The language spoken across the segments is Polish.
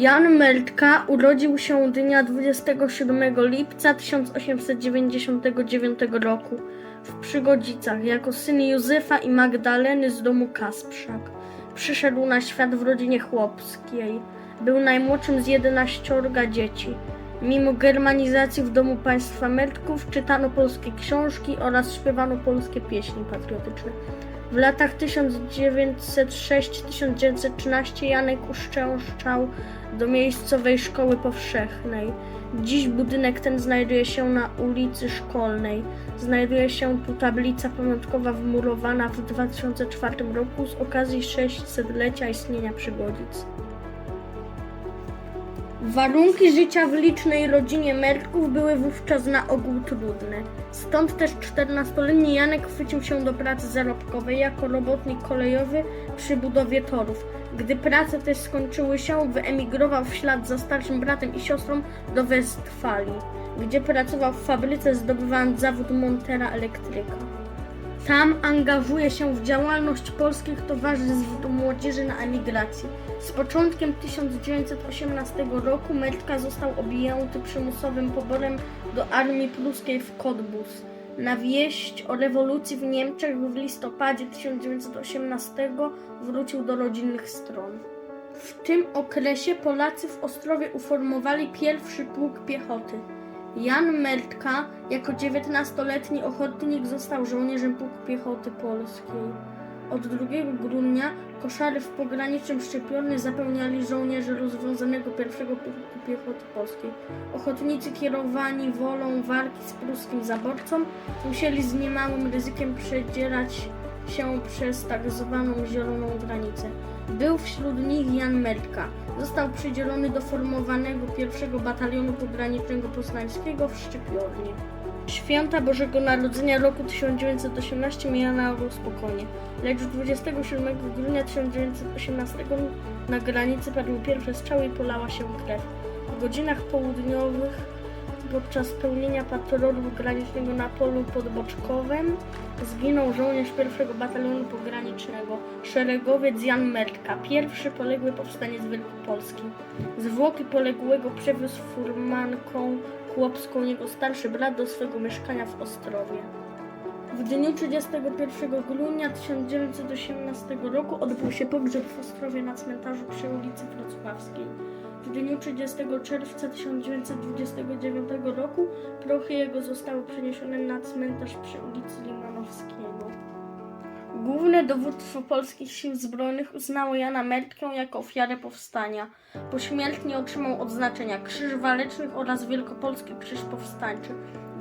Jan Meltka urodził się dnia 27 lipca 1899 roku w Przygodzicach jako syn Józefa i Magdaleny z domu Kasprzak. Przyszedł na świat w rodzinie chłopskiej. Był najmłodszym z 11 dzieci. Mimo germanizacji w domu państwa Meltków czytano polskie książki oraz śpiewano polskie pieśni patriotyczne. W latach 1906-1913 Janek uszczęszczał do miejscowej szkoły powszechnej. Dziś budynek ten znajduje się na ulicy Szkolnej. Znajduje się tu tablica pamiątkowa wmurowana w 2004 roku z okazji 600-lecia istnienia Przygodzic. Warunki życia w licznej rodzinie Mertków były wówczas na ogół trudne. Stąd też 14-letni Janek chwycił się do pracy zarobkowej jako robotnik kolejowy przy budowie torów. Gdy prace te skończyły się, wyemigrował w ślad za starszym bratem i siostrą do Westfalii, gdzie pracował w fabryce zdobywając zawód montera elektryka. Tam angażuje się w działalność polskich towarzystw młodzieży na emigracji. Z początkiem 1918 roku Meltka został objęty przymusowym poborem do armii pruskiej w Cottbus. Na wieść o rewolucji w Niemczech w listopadzie 1918 wrócił do rodzinnych stron. W tym okresie Polacy w Ostrowie uformowali pierwszy pułk piechoty. Jan Meltka jako 19-letni ochotnik został żołnierzem Pułku Piechoty Polskiej. Od 2 grudnia koszary w pogranicznym Szczepiorny zapełniali żołnierze rozwiązanego pierwszego Pułku Piechoty Polskiej. Ochotnicy kierowani wolą walki z pruskim zaborcą musieli z niemałym ryzykiem przedzierać się przez tak zwaną zieloną granicę. Był wśród nich Jan Meltka. Został przydzielony do formowanego pierwszego batalionu pogranicznego poznańskiego w Szczypiornie. Święta Bożego Narodzenia roku 1918 mijało spokojnie, lecz 27 grudnia 1918 na granicy padły pierwsze strzały i polała się krew. W godzinach południowych podczas pełnienia patrolu granicznego na polu pod Boczkowem zginął żołnierz pierwszego batalionu pogranicznego, szeregowiec Jan Mertka, pierwszy poległy powstaniec Wielkopolski. Zwłoki poległego przewiózł furmanką chłopską jego starszy brat do swego mieszkania w Ostrowie. W dniu 31 grudnia 1918 roku odbył się pogrzeb w Ostrowie na cmentarzu przy ulicy Wrocławskiej. W dniu 30 czerwca 1929 roku prochy jego zostały przeniesione na cmentarz przy ulicy Limanowskiego. Główne dowództwo polskich sił zbrojnych uznało Jana Mertkę jako ofiarę powstania. Pośmiertnie otrzymał odznaczenia Krzyż Walecznych oraz Wielkopolski Krzyż Powstańczy.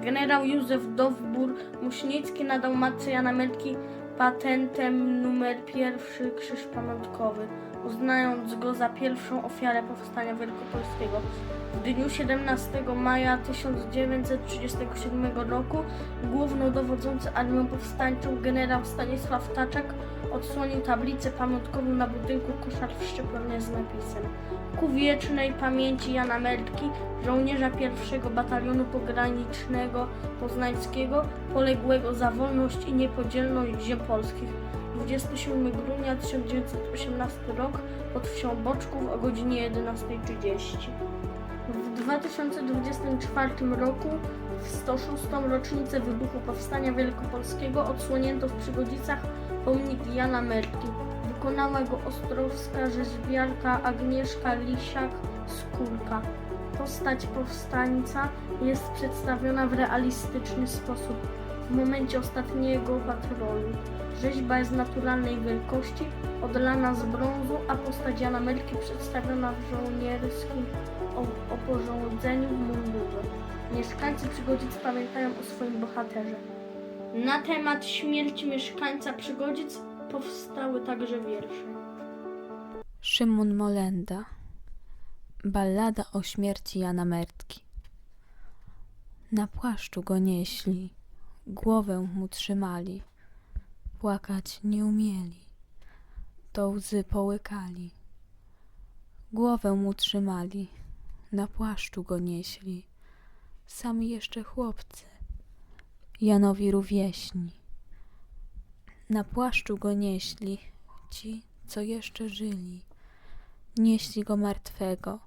Generał Józef Dowbor-Muśnicki nadał matce Jana Mertki patentem numer pierwszy krzyż pamiątkowy, uznając go za pierwszą ofiarę powstania wielkopolskiego. W dniu 17 maja 1937 roku głównodowodzący Armią Powstańczą generał Stanisław Taczak odsłonił tablicę pamiątkową na budynku koszar w Szczypornie z napisem Ku wiecznej pamięci Jana Mertki, żołnierza pierwszego batalionu pogranicznego poznańskiego, poległego za wolność i niepodzielność ziem polskich. 27 grudnia 1918 rok pod wsią Boczków o godzinie 11.30. W 2024 roku, w 106. rocznicę wybuchu Powstania Wielkopolskiego, odsłonięto w Przygodzicach pomnik Jana Mertki. Wykonała go ostrowska rzeźbiarka Agnieszka Lisiak-Skórka. Postać powstańca jest przedstawiona w realistyczny sposób w momencie ostatniego patrolu. Rzeźba jest naturalnej wielkości, odlana z brązu, a postać Jana Mertki przedstawiona w żołnierskim oporządzeniu w mundurze. Mieszkańcy Przygodzic pamiętają o swoim bohaterze. Na temat śmierci mieszkańca Przygodzic powstały także wiersze. Szymon Molenda Ballada o śmierci Jana Mertki Na płaszczu go nieśli, głowę mu trzymali, płakać nie umieli, to łzy połykali. Głowę mu trzymali, na płaszczu go nieśli, sami jeszcze chłopcy, Janowi rówieśni. Na płaszczu go nieśli ci, co jeszcze żyli, Nieśli go martwego,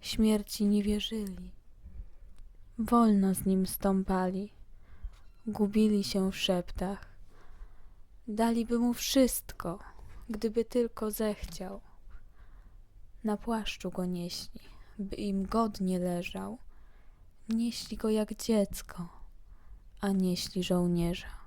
śmierci nie wierzyli. Wolno z nim stąpali, gubili się w szeptach. Daliby mu wszystko, gdyby tylko zechciał. Na płaszczu go nieśli, by im godnie leżał. Nieśli go jak dziecko, a nieśli żołnierza.